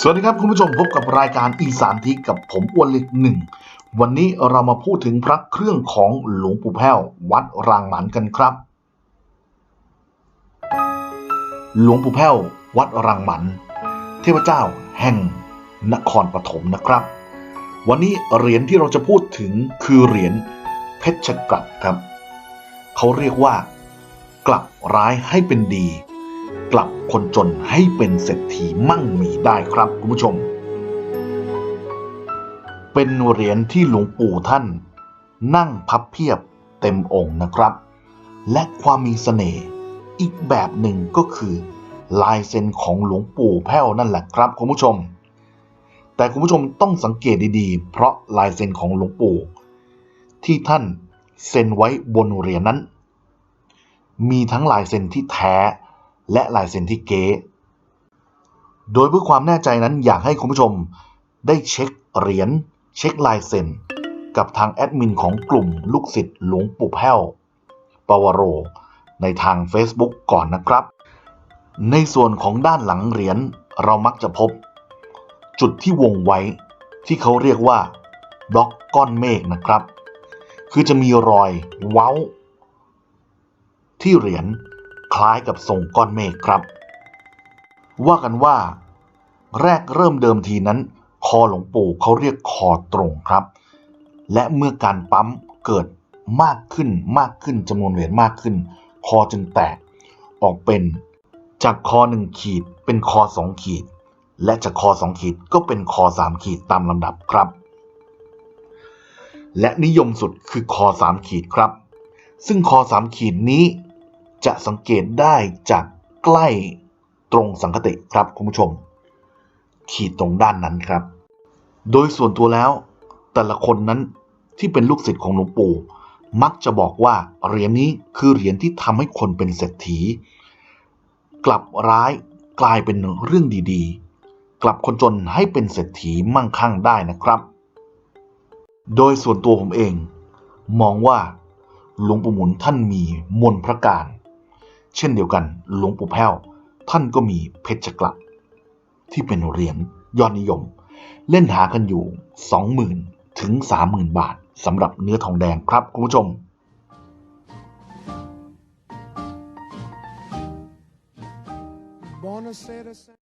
สวัสดีครับคุณผู้ชมพบกับรายการอีสานทิกับผมอ้วนเล็กหนึ่ง วันนี้เรามาพูดถึงพระเครื่องของหลวงปู่แพ้ววัดรางหมันกันครับ หลวงปู่แพ้ววัดรางหมัน เทพเจ้าแห่งนครปฐมนะครับ วันนี้เหรียญที่เราจะพูดถึงคือเหรียญเพชรกลัดครับ เขาเรียกว่ากลับร้ายให้เป็นดี กลับคนจนให้เป็นเศรษฐีมั่งมีได้ครับคุณผู้ชม เป็นเหรียญที่หลวงปู่ท่าน นั่งพับเพียบเต็มองค์นะครับ และความมีเสน่ห์อีกแบบหนึ่งก็คือ ลายเซ็นของหลวงปู่แพ้วนั่นแหละครับคุณผู้ชม แต่คุณผู้ชมต้องสังเกตดีๆ เพราะลายเซ็นของหลวงปู่ ที่ท่านเซ็นไว้บนเหรียญนั้น มีทั้งลายเซ็นที่แท้ และลายเซ็นที่เก๊ โดยเพื่อความแน่ใจนั้นอยากให้คุณผู้ชมได้เช็คเหรียญเช็คลายเซ็นกับทางแอดมินของกลุ่มลูกศิษย์หลวงปู่แพ้วปวโร ในทาง Facebook ก่อนนะครับ ในส่วนของด้านหลังเหรียญเรามักจะพบ จุดที่วงไว้ที่เขาเรียกว่าบล็อกก้อนเมฆนะครับ คือจะมีรอยเว้า ที่เหรียญ คล้ายกับทรงก้อนเมฆครับ ว่ากันว่า แรกเริ่มเดิมทีนั้น คอหลวงปู่เขาเรียกคอตรงครับ และเมื่อการปั๊มเกิดมากขึ้นมากขึ้นจำนวนเหรียญมากขึ้น คอจึงแตกออกเป็นจากคอหนึ่งขีดเป็นคอสองขีด และจากคอสองขีดก็เป็นคอสามขีดตามลำดับครับ และนิยมสุดคือคอสามขีดครับ ซึ่งคอสามขีดนี้ จะสังเกตได้จากใกล้ตรงสังคติครับคุณผู้ชม ขีดตรงด้านนั้นครับ โดยส่วนตัวแล้ว แต่ละคนนั้นที่เป็นลูกศิษย์ของหลวงปู่มักจะบอกว่าเหรียญนี้คือเหรียญที่ทำให้คนเป็นเศรษฐี กลับร้ายกลายเป็นเรื่องดีๆ กลับคนจนให้เป็นเศรษฐีมั่งคั่งได้นะครับ โดยส่วนตัวผมเอง มองว่าหลวงปู่หมุนท่านมีมนต์พระการ เช่นเดียวกันหลวงปู่แพ้ว ท่านก็มีเพชรกลับที่เป็นเหรียญยอดนิยม เล่นหากันอยู่ 20,000 ถึง 30,000 บาทสำหรับเนื้อทองแดงครับคุณผู้ชม Buonasera.